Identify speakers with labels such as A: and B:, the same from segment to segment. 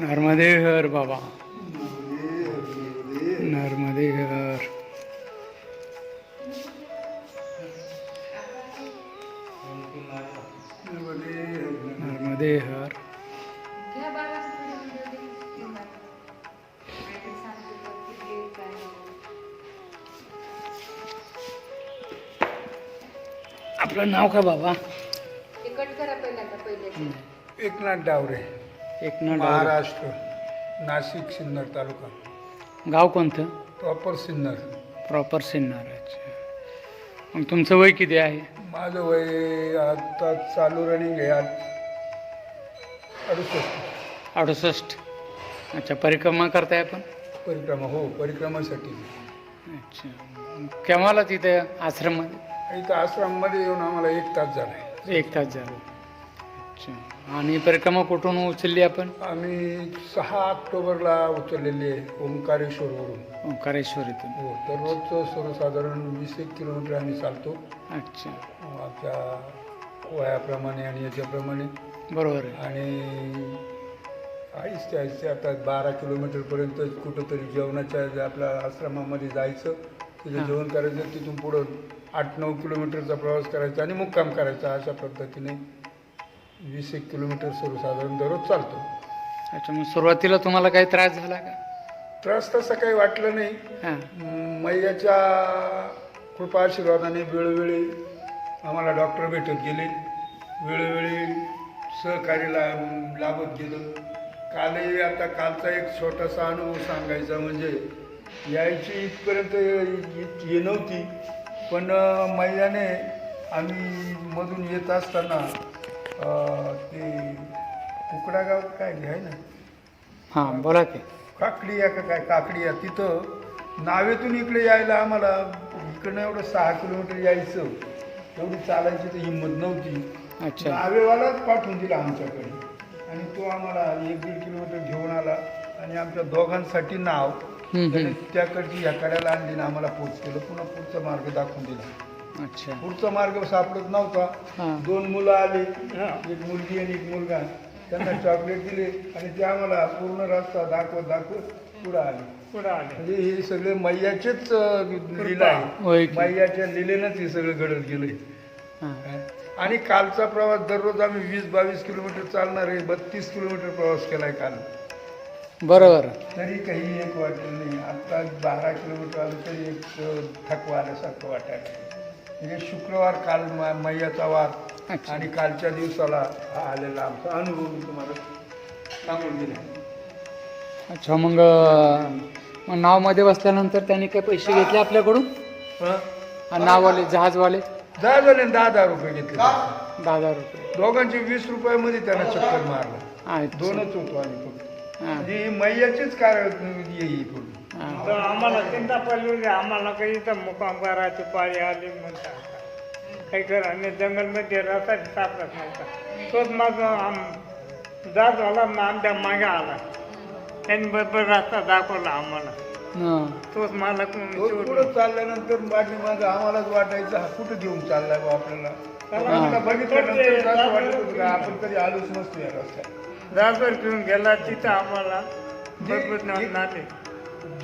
A: नर्मदे हर बाबा. नर्मदे हर नर्मदे हर. आपलं नाव का बाबा?
B: एकनाथ डावरे.
A: एकनाथ डावरे.
B: महाराष्ट्र नाशिक सिन्नर तालुका.
A: गाव कोणतं?
B: प्रॉपर सिन्नर.
A: प्रॉपर सिन्नर अच्छा. मग तुमचं वय किती आहे?
B: माझं वय आता चालू रनिंग आहे आज अडुसष्ट.
A: अडुसष्ट. अच्छा परिक्रमा करताय आपण?
B: परिक्रमा हो परिक्रमासाठी.
A: अच्छा. मग केव्हाला तिथे आश्रममध्ये
B: इथं आश्रममध्ये येऊन आम्हाला एक तास झाला आहे.
A: एक तास झाला. अच्छा. आणि परिक्रमा कुठून उचलली आपण?
B: आम्ही सहा ऑक्टोबरला उचललेली आहे ओंकारेश्वरवरून.
A: ओंकारेश्वरीतून.
B: हो दररोजचं सर्वसाधारण वीस एक किलोमीटर आम्ही चालतो.
A: अच्छा.
B: आमच्या वयाप्रमाणे आणि याच्याप्रमाणे.
A: बरोबर आहे.
B: आणि आहिस्ते आहिस्ते आता बारा किलोमीटरपर्यंत कुठंतरी जेवणाच्या आपल्या आश्रमामध्ये जायचं तिथे. जेवण करायचं तिथून पुढं आठ नऊ किलोमीटरचा प्रवास करायचा आणि मुक्काम करायचा अशा पद्धतीने. वीस एक किलोमीटर सर्वसाधारण दररोज चालतो.
A: अच्छा मग सुरुवातीला तुम्हाला काही त्रास झाला का?
B: त्रास तसं काही वाटलं नाही.
A: हां.
B: मैयाच्या कृपा आशीर्वादाने वेळोवेळी आम्हाला डॉक्टर भेटत गेले. वेळोवेळी सहकार्य ला लाभत गेलं. कालही आता कालचा एक छोटासा अनुभव सांगायचा म्हणजे यायची इथपर्यंत ये नव्हती. पण मैयाने आम्ही मधून येत असताना ते कुकडागाव काय आहे ना?
A: हां बोला की.
B: काकडी या का काय काकडी या तिथं नावेतून इकडे यायला आम्हाला इकडनं एवढं सहा किलोमीटर यायचं. एवढी चालायची तर हिंमत नव्हती.
A: अच्छा.
B: नावेवालाच पाठवून दिला आमच्याकडे. आणि तो आम्हाला एक दीड किलोमीटर घेऊन आला. आणि आमच्या दोघांसाठी नाव. त्याकडची ह्या कड्याला आणली ना आम्हाला पोच केलं पुन्हा पुढचा मार्ग दाखवून दिला.
A: अच्छा.
B: पुढचा मार्ग सापडत नव्हता. दोन मुलं आली एक मुलगी आणि एक मुलगा. त्यांना चॉकलेट दिले आणि ते आम्हाला पूर्ण रस्ता दाखवत दाखवत पुढे आले.
C: पुढं आले.
B: म्हणजे हे सगळे मैयाचेच
A: होय
B: आहे? मैयाच्या लिलेनंच हे सगळं घडत गेलंय. आणि कालचा प्रवास दररोज आम्ही वीस बावीस किलोमीटर चालणार आहे बत्तीस किलोमीटर प्रवास केलाय काल.
A: बरोबर.
B: तरी काही एक वाटलं नाही. आता बारा किलोमीटर आलं तरी एक थकवा आल्यासारखं वाटायला म्हणजे शुक्रवार काल मैयाचा वार. आणि कालच्या दिवसाला हा आलेला आमचा अनुभव मी तुम्हाला सांगून दिला.
A: अच्छा मग मग नावमध्ये बसल्यानंतर त्यांनी काही पैसे घेतले आपल्याकडून? नाववाले जहाजवाले?
B: दहा जण दहा दहा रुपये घेतले.
A: दहा हजार रुपये.
B: दोघांचे वीस रुपयामध्ये त्यांना चक्कर मारला. दोनच होतो आम्ही.
A: हां.
B: मैयाचीच कार्य येईल पूर्ण
A: हां.
C: तर आम्हाला चिंता पडली होती आम्हाला काही इथं मुकाम करायची पाळी आली म्हणतात. काही करा आणि जंगलमध्ये रस्ता सापडत नव्हता. तोच मग आम जात झाला ना आमच्या मागे आला. त्यांनी बरोबर रस्ता दाखवला आम्हाला. तोच मला
B: तो पुढं चालल्यानंतर माझी माझं आम्हालाच वाटायचं हा कुठं घेऊन चाललाय बा आपल्याला? का आपण कधी आलोच नसतो या रस्त्यात.
C: जागर घेऊन गेला तिथं आम्हाला बरोबर ना- नाते.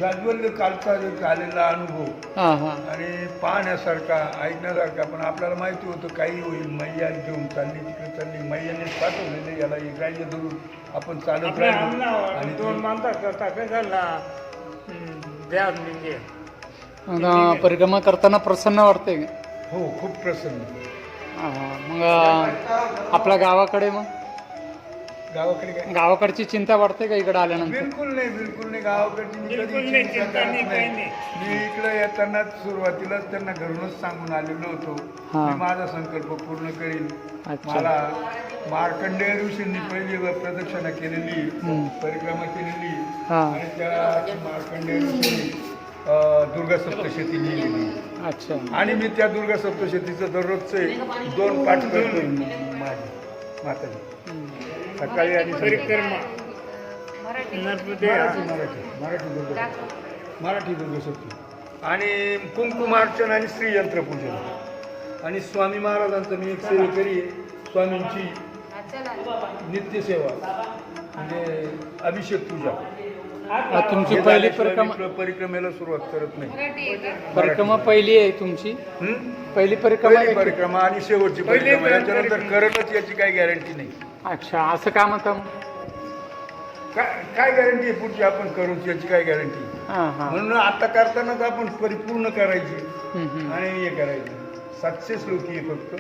B: जाज्वल्य कालचा एक आलेला अनुभव
A: हां हां.
B: आणि पाहण्यासारखा ऐकण्यासारखा पण आपल्याला माहिती होतं काही होईल मैया घेऊन चालली तिकडे चालली मैयानेच पाठवलेलं याला एक ग्राह्य धरून आपण चालत
C: आपल्या
B: राहिलो.
C: अंगणावर
B: आणि
C: दोन
B: ते-
C: माणसं करता कशाला व्याज म्हणजे
A: मग अं, परिक्रमा करताना प्रसन्न वाटते का?
B: हो खूप प्रसन्न.
A: हां, हां. मग अं, आपल्या गावाकडे मग?
B: गावाकडे काय?
A: गावाकडची चिंता वाटते का इकडे आल्यानंतर?
B: बिलकुल नाही बिलकुल नाही. गावाकडची मी
C: बिलकुल
B: कधी
C: नाही,
B: चिंता
C: चिंता
B: करत
C: नाही, काही
B: नाही.
C: नाही.
B: मी इकडे येताना सुरुवातीलाच त्यांना घरूनच सांगून आलेलो होतो.
A: हा.
B: मी माझा संकल्प पूर्ण करीन.
A: अच्छा.
B: मला मार्कंडेय ऋषींनी पहिली व प्रदक्षिणा केलेली. परिक्रमा केलेली.
A: हा.
B: आणि त्या मार्कंडेय ऋषींनी अं, दुर्गा सप्तशती लिहिलेली
A: अच्छा.
B: आणि मी त्या दुर्गा सप्तशतीचं दररोजचे दोन पाठ करतोय माझे माताजी. सकाळी आणि.
C: परिक्रमा
D: मराठी
C: नर्मदे
B: मराठी दुर्गा. आणि कुंकुमार्चन आणि श्रीयंत्रपूजन. आणि स्वामी महाराजांचं मी एक सेवेकरी. स्वामींची नित्यसेवा. म्हणजे अभिषेक पूजा.
A: तुमची पहिली परिक्रमा
B: परिक्रमेला सुरुवात करत नाही.
A: परिक्रमा पहिली आहे तुमची?
B: हं?
A: पहिली परिक्रमा
B: पहिली
A: आहे?
B: परिक्रमा आणि शेवटची
C: पहिली
B: परिक्रमा. याच्यानंतर करणच याची काही गॅरंटी नाही.
A: अच्छा असं का म्हणता मग?
B: काय काय गॅरंटी आहे पुढची? आपण करूच याची काय गॅरंटी
A: हां हां.
B: म्हणून आता करतानाच आपण परिपूर्ण करायची
A: हम्म, हम्म.
B: आणि हे करायचं. सातशेच लोक आहे फक्त.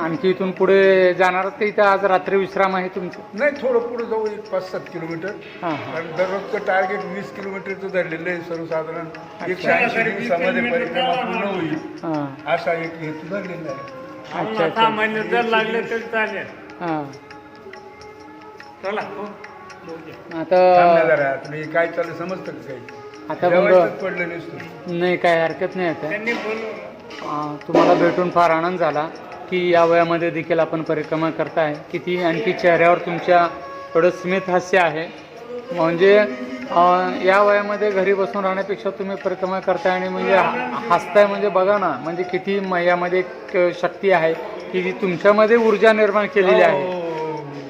A: आणखी इथून पुढे जाणार का इथं? आज रात्री विश्राम आहे तुमचं?
B: नाही थोडं पुढे जाऊ एक पाच सात किलोमीटर.
A: हां हां.
B: कारण दररोजचं टार्गेट वीस किलोमीटरचं धरलेलं आहे सर्वसाधारण. एकशे. ऐंशी दिवसामध्ये परिक्रमा पूर्ण होईल.
A: हां.
B: असा एक हेतू धरलेला आहे.
A: अच्छा
C: लागले तरी चालेल.
A: हां.
C: चला हो.
A: आता
B: थांबल्या जरा तुला हे काय चाललं समजतं का काही?
A: आता
B: जेवायचंच पडलं नसतं.
A: नाही काय हरकत नाही आता.
C: त्यांनी बोलवलं
A: अं, तुम्हाला भेटून फार आनंद झाला की या वयामध्ये देखील आपण परिक्रमा करताय. किती आणखी चेहऱ्यावर तुमच्या थोडं स्मित हास्य आहे. म्हणजे अं, या वयामध्ये घरी बसून राहण्यापेक्षा तुम्ही परिक्रमा करताय आणि म्हणजे ह- हसताय म्हणजे बघा ना म्हणजे किती म- यामध्ये एक शक्ती आहे. की जी तुमच्यामध्ये ऊर्जा निर्माण केलेली आहे.
B: हो.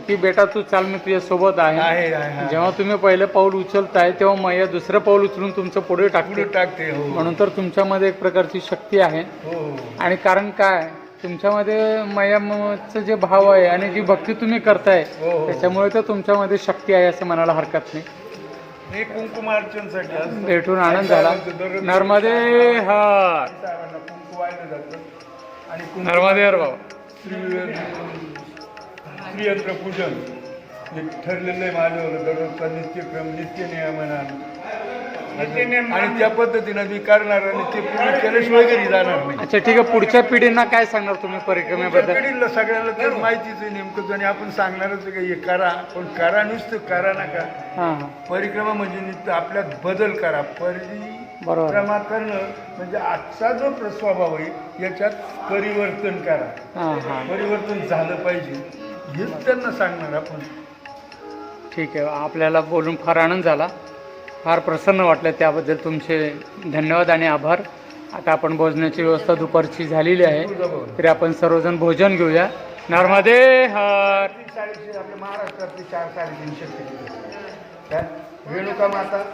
A: की बेटा तू चाल मी तुझ्या सोबत आहे
B: आहे
A: जेव्हा तुम्ही पहिलं पाऊल उचलताय तेव्हा मैया दुसरं पाऊल उचलून तुमचं पुढे टाकते.
B: पुढे टाकते हो.
A: म्हणून तर तुमच्यामध्ये एक प्रकारची शक्ती आहे.
B: हो.
A: आणि कारण काय? तुमच्यामध्ये मयाचं जे भाव आहे आणि जी भक्ती तुम्ही करताय
B: हो, हो.
A: त्याच्यामुळे तर तुमच्यामध्ये शक्ती आहे असं म्हणायला हरकत नाही.
B: हे कुंकुमार्चनसाठी असतं.
A: भेटून आनंद झाला. नर्मदे हर
B: साहेबांना कुंकू वाहिलं जातं. आणि कुंकू
A: नर्मदे हर भाऊ
B: श्रीयंत्र पूजन हे ठरलेलं आहे माझ्यावर दररोजचा नित्यक्रम नित्य नियमनानं आणि त्या पद्धतीनं मी करणार आणि ते पूर्ण केल्याशिवाय घरी जाणार नाही.
A: अच्छा ठीक आहे. पुढच्या पिढींना काय सांगणार तुम्ही परिक्रमेबद्दल?
B: पिढीला सगळ्याला तर माहितीच आहे नेमकं आणि आपण सांगणारच का हे करा पण करा नुसतं करा नका.
A: हां. हां
B: परिक्रमा म्हणजे नुसतं आपल्यात बदल करा.
A: बरोबर.
B: करणं म्हणजे आजचा जो प्र- स्वभाव आहे याच्यात परिवर्तन करा.
A: हां हां.
B: परिवर्तन झालं पाहिजे हेच त्यांना सांगणार आपण.
A: ठीक आहे आपल्याला बोलून फार आनंद झाला. फार प्रसन्न वाटलं त्याबद्दल तुमचे धन्यवाद आणि आभार. आता आपण भोजनाची व्यवस्था दुपारची झालेली आहे तरी आपण सर्वजण भोजन घेऊया. नर्मदे हर.
B: आपल्या महाराष्ट्रातली चार साडेतीनशे काय रेणुका माता.